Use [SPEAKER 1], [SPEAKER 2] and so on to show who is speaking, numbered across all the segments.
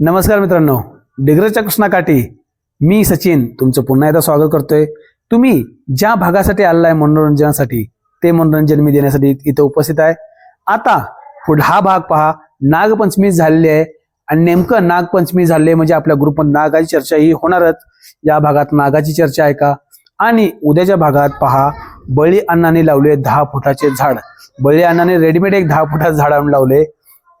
[SPEAKER 1] नमस्कार मित्रांनो डिग्रजच्या कृष्णाकाठी मी सचिन तुमचं पुन्हा एकदा स्वागत करतोय. तुम्ही ज्या भागासाठी आलेला आहे मनोरंजनासाठी ते मनोरंजन मी देण्यासाठी इथं उपस्थित आहे. आता पुढे हा भाग पहा नागपंचमी झालेली आहे आणि नेमकं नागपंचमी झाले म्हणजे आपल्या ग्रुपमध्ये नागाची चर्चा ही होणारच. या भागात नागाची चर्चा आहे का? आणि उद्याच्या भागात पहा बळी अण्णाने लावले दहा फुटाचे झाड. बळी अण्णाने रेडीमेड एक दहा फुटाचं झाड आणून लावले.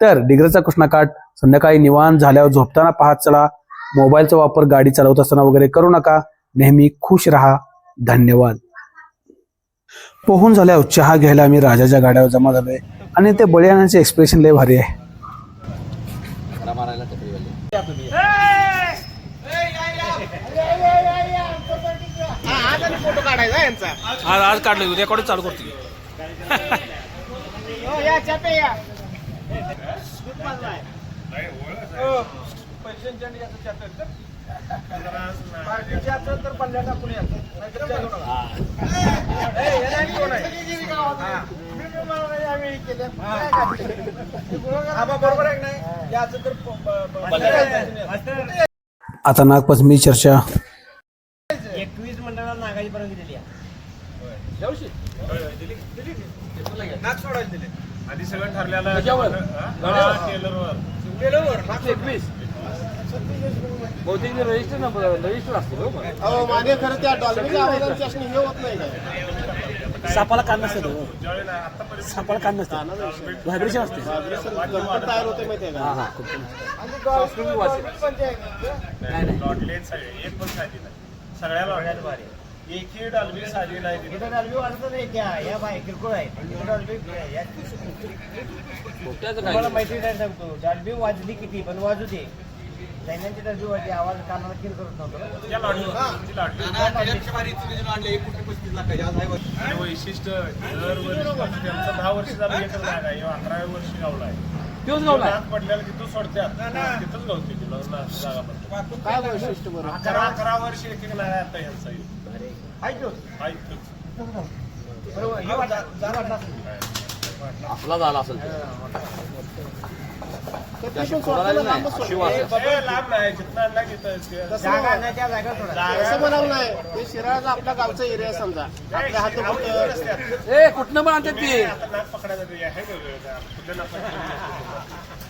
[SPEAKER 1] तर डिग्रजचा कृष्णाकाठ संध्याकाळी निवांत झाल्यावर झोपताना पाहत चला. मोबाईलचा वापर गाडी चालवत असताना वगैरे करू नका. नेहमी खुश राहा. धन्यवाद. पोहून झाल्यावर चहा घ्यायला आम्ही राजाच्या गाड्यावर जमा झालोय. आणि ते बळीयानाचे एक्सप्रेशन लय भारी आहे.
[SPEAKER 2] फोटो काढायचा यांचा
[SPEAKER 1] आज आज काढलं रेकॉर्ड चालू करतो
[SPEAKER 2] हो पल्ल्या टाकून या बरोबर आहे नाही याचं तर
[SPEAKER 1] आता नागपंचमी चर्चा.
[SPEAKER 2] एकवीस मंडळाला नागाची परवानगी दिली आहे नाग सोडायला दिले
[SPEAKER 3] आधी सगळं ठरलेलं
[SPEAKER 2] त्याच्यावर?
[SPEAKER 3] हा, टेलरवर
[SPEAKER 2] गेलोवर नाग एकवीस. बहुतेक रजिस्टर रजिस्टर असते हो माझे खरं त्या आवाजांची हे होत नाही काय
[SPEAKER 1] सापाला कान नसतं
[SPEAKER 3] ज्यावेळी ना आतापर्यंत
[SPEAKER 1] सापाला कान नसतं. व्हायब्रेशन असते.
[SPEAKER 2] तयार होते माहिती आहे का?
[SPEAKER 3] एक पण साधी नाही सगळ्या भारी. एकही डालबी साधी नाही तिथे.
[SPEAKER 2] डॉल्बी वाढत नाही त्या या बाय किरकोळ आहे. डॉल्बी तुम्हाला माहिती नाही सांगतो. डॉल्बी वाजली किती पण वाजू दे. सैन्यांची डॉल्बी वाजली आवाज कानाला किर करत नव्हतं
[SPEAKER 3] वैशिष्ट्य दरवर्षी त्यांचं दहा वर्ष झालं एकच नाग आहे अकराव्या वर्षी गावला आहे.
[SPEAKER 1] तोच
[SPEAKER 3] नाग पडलेला तिथून सोडत्यात. तिथंच गावते ती लग्न जागा पडते.
[SPEAKER 2] काय वैशिष्ट्य बरं?
[SPEAKER 3] अकरा अकरा वर्ष एक आता यांचा ह्यो.
[SPEAKER 4] आपला झाला असेल
[SPEAKER 3] ए, लांब नाही जिथं आणला तिथं
[SPEAKER 2] जागा नाही. त्या जागा सोडा.
[SPEAKER 5] असं म्हणावं नाही. ते शिराळाचा आपला गावचा एरिया समजा. आपल्या हात
[SPEAKER 4] ए कुठनं पण आणतात ते.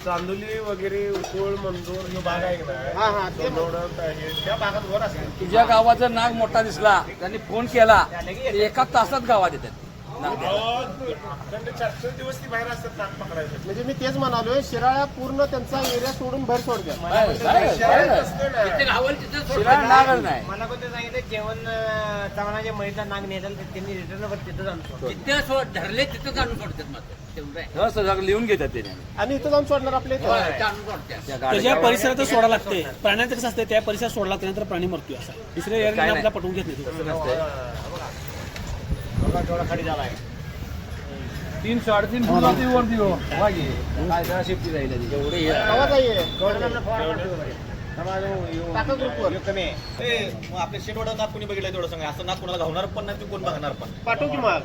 [SPEAKER 3] आहे? चांदोली वगैरे उकोळ मंदूर हे भाग आहे ना
[SPEAKER 5] हा हा ते
[SPEAKER 3] लोणंद हे त्या भागात वर असते
[SPEAKER 4] तुझ्या गावाचा नाग मोठा दिसला. त्यांनी फोन केला. ते एका तासात गावात येतात.
[SPEAKER 3] दिवस ती बाहेर असतात नाक
[SPEAKER 5] म्हणजे मी तेच म्हणालोय शिराळा पूर्ण त्यांचा एरिया सोडून बाहेर.
[SPEAKER 4] शिराळ नागच नाही.
[SPEAKER 2] मला कोणते सांगितलं जेवण अं, चावण्याच्या मळीचा नाग नेतात त्यांनी रिटर्न तिथं आणतो
[SPEAKER 6] तिथे सोड धरले तिथं काढून सोडतात मात्र. तेवढं आहे.
[SPEAKER 4] सगळं लिहून घेतात त्याने
[SPEAKER 5] आणि इथं जाऊन सोडणार आपल्या इथं.
[SPEAKER 6] सोडतात
[SPEAKER 1] त्याच्या परिसरात सोडा लागते प्राण्याचं कसं असते त्या परिसरात सोडला लागते नंतर प्राणी मरतोय असा. दुसऱ्या
[SPEAKER 4] नाही.
[SPEAKER 1] आपल्याला पटवून घेत नाही तो.
[SPEAKER 2] बघा केवढा खाली झालाय.
[SPEAKER 4] तीन साडेतीन फुट वरती हो. काय जरा त्याची.
[SPEAKER 6] एवढे हे
[SPEAKER 5] आहे.
[SPEAKER 2] आहे.
[SPEAKER 7] आपल्या शेटवाडा नाक कोणी बघितलं तेवढं सांगा. असं नाक कोणाला घावणार पण नाही ते कोण बघणार पण?
[SPEAKER 5] पाठव की माल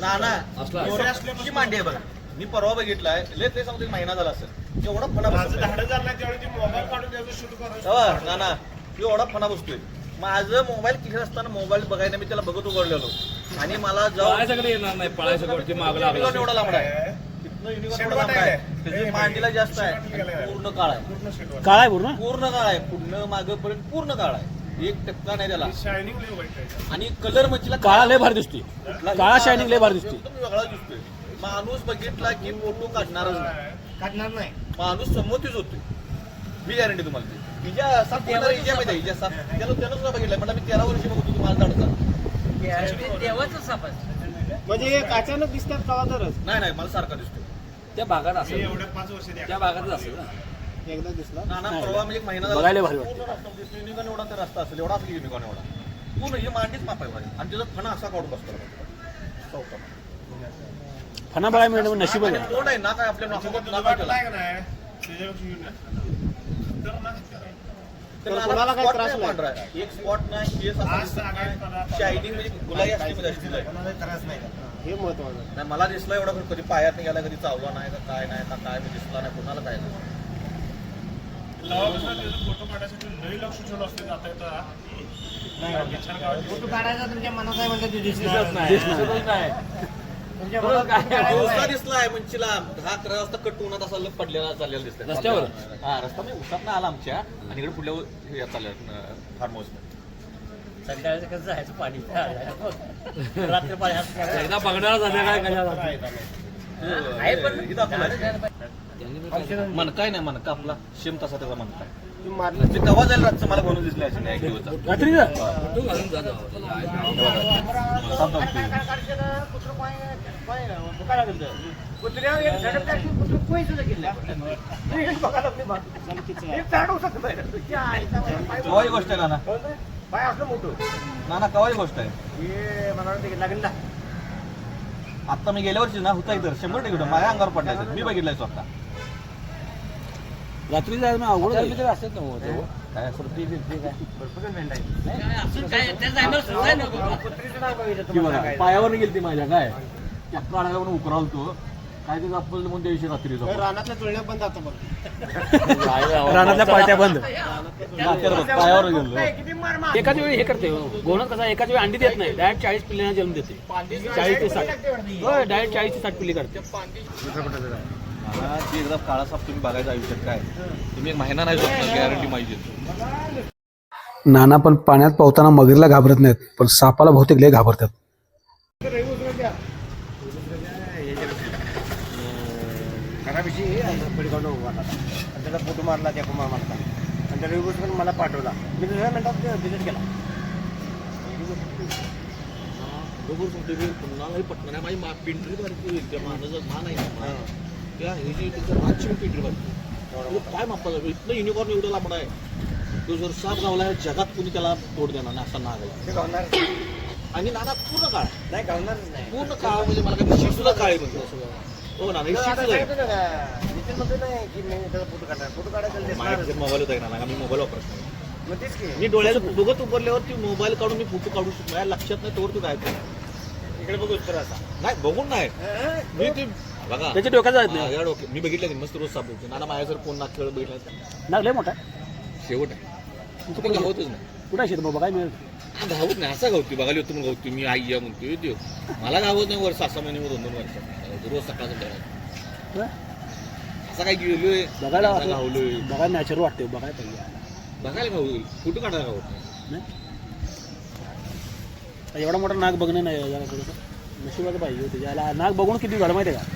[SPEAKER 7] ना ना.
[SPEAKER 4] असला.
[SPEAKER 7] मांडी आहे बघा. मी परवा बघितलाय. लय ते सांगतो महिना झाला असेल. एवढा फणा
[SPEAKER 3] माझं
[SPEAKER 7] बसतोय.
[SPEAKER 3] धाडं झालं नाही त्यावेळी ती मोबाईल काढून त्याचं शूट करून
[SPEAKER 7] हो, ना ना. एवढा फणा बसतोय. माझं मोबाईल किती असताना मोबाईल बघायला मी त्याला बघत उघडलेलो. आणि मला जाऊन
[SPEAKER 4] पळायच्याकडे येणार नाही? पळायच्या वरती माग
[SPEAKER 7] युनिकॉर्न
[SPEAKER 4] लागला
[SPEAKER 7] एवढा लांबडा आहे? तिथनं युनिकॉर्न एवढा लांबडा आहे. त्याची मांडीला जास्त आहे. आणि पूर्ण काळ आहे.
[SPEAKER 3] पूर्ण
[SPEAKER 1] काळा आहे पूर्ण?
[SPEAKER 7] पूर्ण काळ आहे. पूर्ण मागं पर्यंत पूर्ण काळ आहे. एक टक्का नाही त्याला.
[SPEAKER 3] शायनिंग लय वाईट आहे.
[SPEAKER 7] आणि कलर मच्छीला
[SPEAKER 1] काळा लय भारी दिसतोय. काळा शायनिंग लय भारी दिसतोय?
[SPEAKER 7] एकदम वेगळा दिसतोय. माणूस बघितला की फोटो काढणारच नाही.
[SPEAKER 2] काढणार नाही.
[SPEAKER 7] माणूस संमतीच होतोय मी गॅरंटी तुम्हाला हिच्या सात हिच्या माहिती आहे, हिच्या सात. त्याला त्यानं सुद्धा बघितलं मी तेरा वर्षी बघतो तुम्हाला काढता
[SPEAKER 6] ते देवाचं साप असतं.
[SPEAKER 5] म्हणजे एक अचानक दिसतात गावातच
[SPEAKER 7] नाही नाही मला सारखा दिसतोय.
[SPEAKER 4] त्या भागात असेल.
[SPEAKER 3] एवढ्या पाच वर्ष
[SPEAKER 4] त्या भागातच असेल ना.
[SPEAKER 5] एकदा दिसला?
[SPEAKER 7] नाना परवा म्हणजे एक महिना
[SPEAKER 1] बघायला भारी
[SPEAKER 7] पूर्ण रस्ता म्हणजे युनिकॉर्न एवढा तर रस्ता असेल एवढा असेल युनिकॉर्न एवढा पूर्ण ही मांडीच माप आहे भारी. आणि त्याचा फणा असा काढून बसतो. चौथा.
[SPEAKER 1] फणा बघायला मिळणं म्हणजे नशीब आहे.
[SPEAKER 7] तोंड आहे ना काय आपल्या नाकात ना
[SPEAKER 3] नाही त्याच्यापेक्षा येऊन जा. तर ना
[SPEAKER 7] तर
[SPEAKER 5] तर
[SPEAKER 7] नाना
[SPEAKER 5] कोणाला काही
[SPEAKER 7] spot
[SPEAKER 5] त्रास
[SPEAKER 7] नाही
[SPEAKER 5] नाही.
[SPEAKER 7] पांढरा आहे. एक स्पॉट नाही केस असा
[SPEAKER 3] आज
[SPEAKER 7] दिसत नाही.
[SPEAKER 3] सांगायचं
[SPEAKER 7] शायनिंग म्हणजे
[SPEAKER 2] त्रास नाही.
[SPEAKER 5] हे महत्वाचं
[SPEAKER 7] नाही मला दिसला एवढा कधी पायात नाही गेला कधी चावला नाही का काय नाही का काय मी दिसला नाही कोणाला काय नाही.
[SPEAKER 3] फोटो काढण्यासाठी लई लक्ष ठेवलं असते जाता येता छान गावाची
[SPEAKER 2] फोटो काढायचा तुमच्या मनात आहे म्हणजे
[SPEAKER 4] दिसत नाही.
[SPEAKER 7] रस्ता
[SPEAKER 2] आहे.
[SPEAKER 7] दिसलाय मंचीला दहा अकरा वाजता कट उन्हात असा लग पडलेला चाललेला दिसतोय.
[SPEAKER 4] रस्त्यावर?
[SPEAKER 7] हा रस्ता म्हणजे उसात आला आमच्या आणि इकडे पुढल्या हे चालल्या फार्म हाऊस
[SPEAKER 6] संध्याकाळचं कसं जायचं? पाणी रात्री पाणी
[SPEAKER 4] एकदा झालं काय कशा
[SPEAKER 6] आहे पण.
[SPEAKER 7] मन काय नाही. मन का आपला. शेम तसा त्याचा मन काय
[SPEAKER 5] तुम्ही मारलं.
[SPEAKER 7] ते तेव्हा जाईल रातचं मला बनवून दिसले असे नाही कवाई गोष्ट आहे नाना.
[SPEAKER 2] पाय असलं मोठं
[SPEAKER 7] नाना कवाई गोष्ट आहे.
[SPEAKER 2] हे मला वाटतं लागेल
[SPEAKER 7] आता मी गेल्या वर्षी ना होता इतर शंभर टक्के माझ्या अंगावर पडलाय मी बघितलंय स्वतः.
[SPEAKER 4] रात्री जायचं ना अवघड असतात ना हो ते.
[SPEAKER 7] काय असं
[SPEAKER 2] आहे.
[SPEAKER 6] असं काय
[SPEAKER 4] की बघा. पायावर गेली ती माझ्या काय? चक्का आणायला म्हणून उकरावतो. काय ते आपण म्हणून त्या दिवशी रात्री जाऊ.
[SPEAKER 5] रानातल्या तुळण्या पण जातं बघ.
[SPEAKER 1] रानातल्या पार्ट्या बंद.
[SPEAKER 7] पायावर गेलो.
[SPEAKER 4] एकाच वेळी हे करते. गोणत कसा एकाच वेळी अंडी देत नाही. डायरेक्ट चाळीस पिल्ल्यांना जन्म देते. चाळीस ते साठ. होय डायरेक्ट चाळीस ते साठ पिल्ली काढते
[SPEAKER 7] नाना, ती एकदा काळा साप तुम्ही बघायचं आयुष्यात काय? तुम्ही एक महिना नाही झोपणार गॅरंटी माहिती
[SPEAKER 1] नाना पण पाण्यात पोहताना मगरीला घाबरत नाहीत पण सापाला बहुतेक लय घाबरतात.
[SPEAKER 2] फोटो मारला त्या कुमार मारला आणि त्या पण मला पाठवला मी दुसऱ्या मिनिटात डिलीट केला
[SPEAKER 7] पटणार नाही. माझी मा पिंटरी बारकी होईल त्या माणसाचं मान आहे. ना त्या ह्याची तिचं रातची पिंटरी बारकी तो काय मापा जातो इथलं युनिकॉर्न एवढं लांबड आहे. तो जर साप गावला जगात कुणी त्याला तोड देणार नाही असा नाग आहे. आणि नाना पूर्ण काळ.
[SPEAKER 2] नाही घालणारच नाही.
[SPEAKER 7] पूर्ण काळ म्हणजे मला काय शीट सुद्धा काळी म्हणतो. हो ना
[SPEAKER 2] त्याचा
[SPEAKER 7] मोबाईल होता ना मी मोबाईल वापरत नाही. मी डोळ्यात बघत उभारल्यावर ती मोबाईल काढून मी फोटो काढू शकतो. लक्षात नाही तोवर तू काय
[SPEAKER 2] इकडे बघू तर असा
[SPEAKER 7] नाही बघून नाही. मी ते बघा.
[SPEAKER 4] त्याच्या डोक्यात जात
[SPEAKER 7] हा,
[SPEAKER 4] नाही.
[SPEAKER 7] या डोक्यात मी बघितलं मस्त रोज साप बघतो नाना माझ्या जर फोन नाक खेळ बघितला
[SPEAKER 4] लागले मोठा
[SPEAKER 7] शेवट आहे. तू पण गावतच नाही.
[SPEAKER 4] कुठे शेत बाबा? काय मिळेल?
[SPEAKER 7] हा, गावत नाही. असा गावतो बघायला होतो मग गावतो मी आई या म्हणतो येतो. मला गावत नाही वर्ष सहा महिने दोन दोन वर्ष. रोज सकाळ संध्याकाळ असं काय गेलोय.
[SPEAKER 4] बघायला
[SPEAKER 7] असा गावलोय.
[SPEAKER 4] बघायला नॅचरल वाटते बघायला पाहिजे.
[SPEAKER 7] बघायला गाव फोटो काढायला गावत
[SPEAKER 4] नाही? एवढा मोठा नाग बघणं नाही जरा थोडंसं. नशिबाचं पाहिजे होते त्याला नाग बघून किती झालं माहिती आहे का?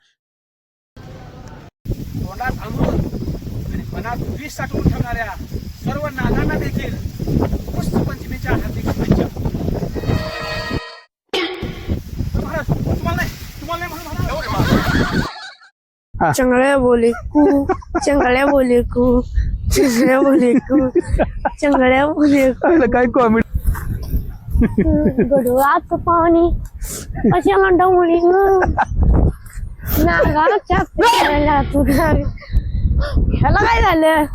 [SPEAKER 8] विष साठवून ठेवणाऱ्या सर्व नागांना देखील पुष्प पंचमीच्या हार्दिक शुभेच्छा.
[SPEAKER 9] चंगळ्या बोले कू चंगळ्या बोले कू चंगळ्या बोले कू चंगळ्या बोले
[SPEAKER 1] काय कॉमेडी
[SPEAKER 9] गडवात पाणी अशा म्हणता मुली नागाच्या पेराला तू ह्याला काय झालं